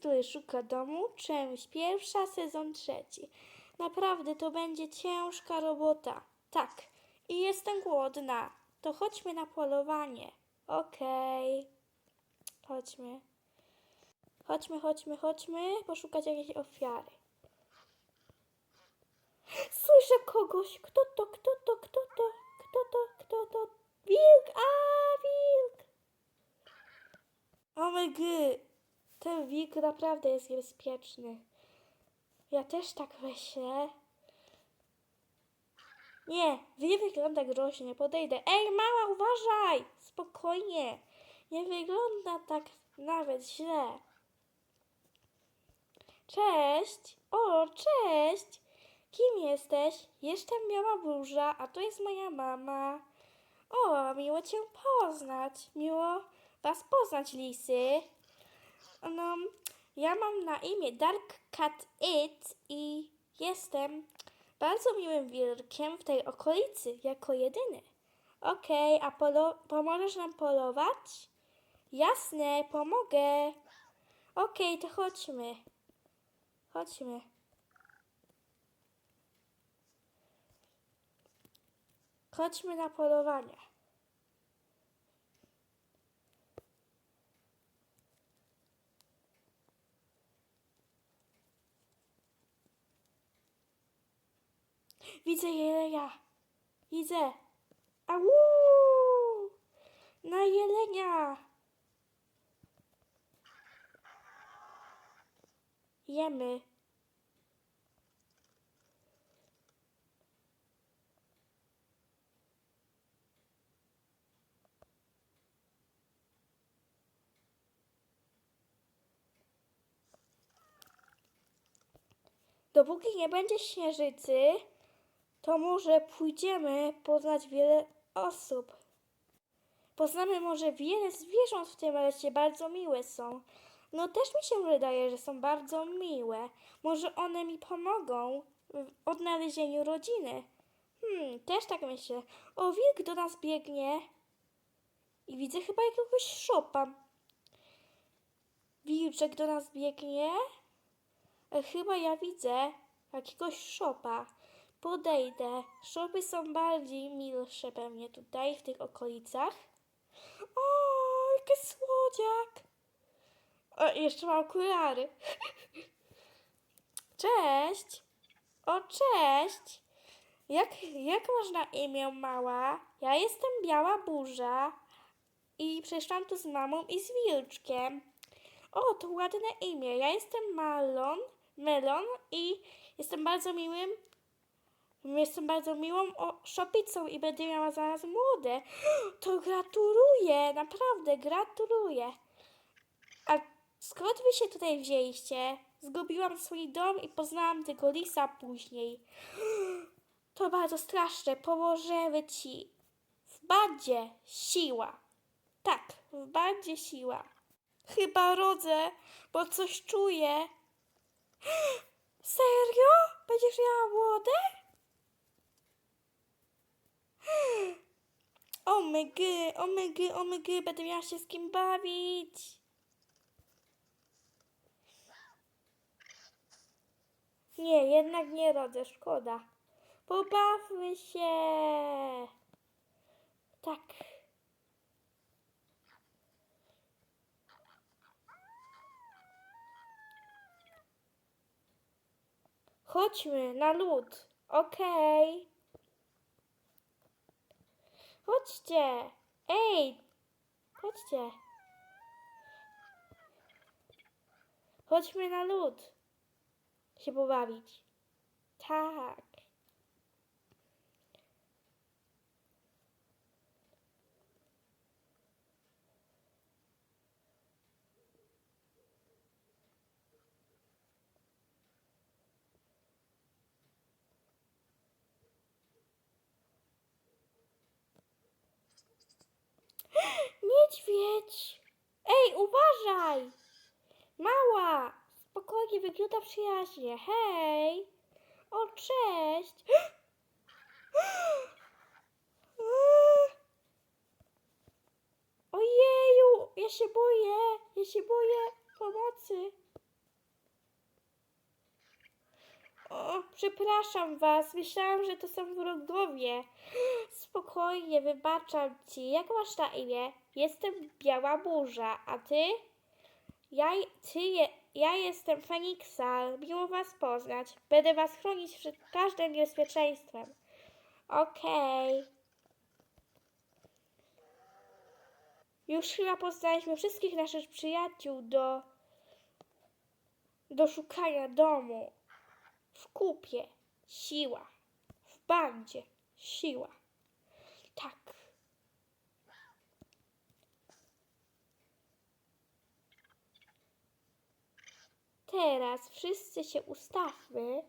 który szuka domu, część pierwsza, sezon trzeci. Naprawdę to będzie ciężka robota. Tak, i jestem głodna. To chodźmy na polowanie. Okej. Chodźmy. Chodźmy, chodźmy, chodźmy, poszukać jakiejś ofiary. Słyszę kogoś. Kto to, kto to, kto to, kto to, kto to? Wilk, a wilk! O my gy, ten wilk naprawdę jest niebezpieczny. Ja też tak myślę. Nie, nie wygląda groźnie, podejdę. Ej, mała, uważaj! Spokojnie. Nie wygląda tak nawet źle. Cześć! O, cześć! Kim jesteś? Jestem Biała Burza, a to jest moja mama. O, miło Cię poznać. Miło Was poznać, Lisy. No, ja mam na imię Dark Cat It i jestem bardzo miłym wilkiem w tej okolicy, jako jedyny. Okej, a polo- pomożesz nam polować? Jasne, pomogę. Okej, to chodźmy. Chodźmy. Chodźmy na polowanie. Widzę jelenia. Widzę. Au! Na jelenia. Jemy. Dopóki nie będzie śnieżycy, to może pójdziemy poznać wiele osób. Poznamy może wiele zwierząt w tym lesie, bardzo miłe są. No też mi się wydaje, że są bardzo miłe. Może one mi pomogą w odnalezieniu rodziny. Hmm, też tak myślę. O, wilk do nas biegnie. I widzę chyba jakiegoś szopa. Wilczek do nas biegnie. E, Chyba ja widzę jakiegoś szopa. Podejdę. Szopy są bardziej milsze pewnie tutaj, w tych okolicach. O, jaki słodziak! O, jeszcze ma okulary. Cześć! O, cześć! Jak, jak masz imię, mała? Ja jestem Biała Burza i przyszłam tu z mamą i z Wilczkiem. O, to ładne imię. Ja jestem Malon, Melon i jestem bardzo miłym, jestem bardzo miłą szopicą i będę miała zaraz młode. To gratuluję, naprawdę gratuluję. A skąd wy się tutaj wzięliście? Zgubiłam swój dom i poznałam tego lisa później. To bardzo straszne. Pomożemy ci. W bandzie siła. Tak, w bandzie siła. Chyba rodzę, bo coś czuję. Serio? Będziesz miała młode? O my gy, o my gy, o my gy, będę miała się z kim bawić. Nie, jednak nie rodzę, szkoda. Pobawmy się. Tak. Chodźmy na lód. Okej. Chodźcie. Ej. Chodźcie. Chodźmy na lód. Się pobawić. Tak. niedźwiedź! Ej, uważaj! Mała! Spokojnie, wygląda przyjaźnie. Hej! O, cześć! Ojeju! Ja się boję! Ja się boję pomocy! O, przepraszam was. Myślałam, że to są wrogowie. Spokojnie, wybaczam ci. Jak masz na imię? Jestem Biała Burza, a ty? Ja, ty je, ja jestem Feniksa. Miło was poznać. Będę was chronić przed każdym niebezpieczeństwem. Okej. Już chyba poznaliśmy wszystkich naszych przyjaciół do, do szukania domu. W kupie siła. W bandzie siła. Tak. Teraz wszyscy się ustawmy.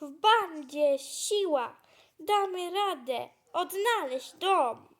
W bandzie siła. Damy radę odnaleźć dom.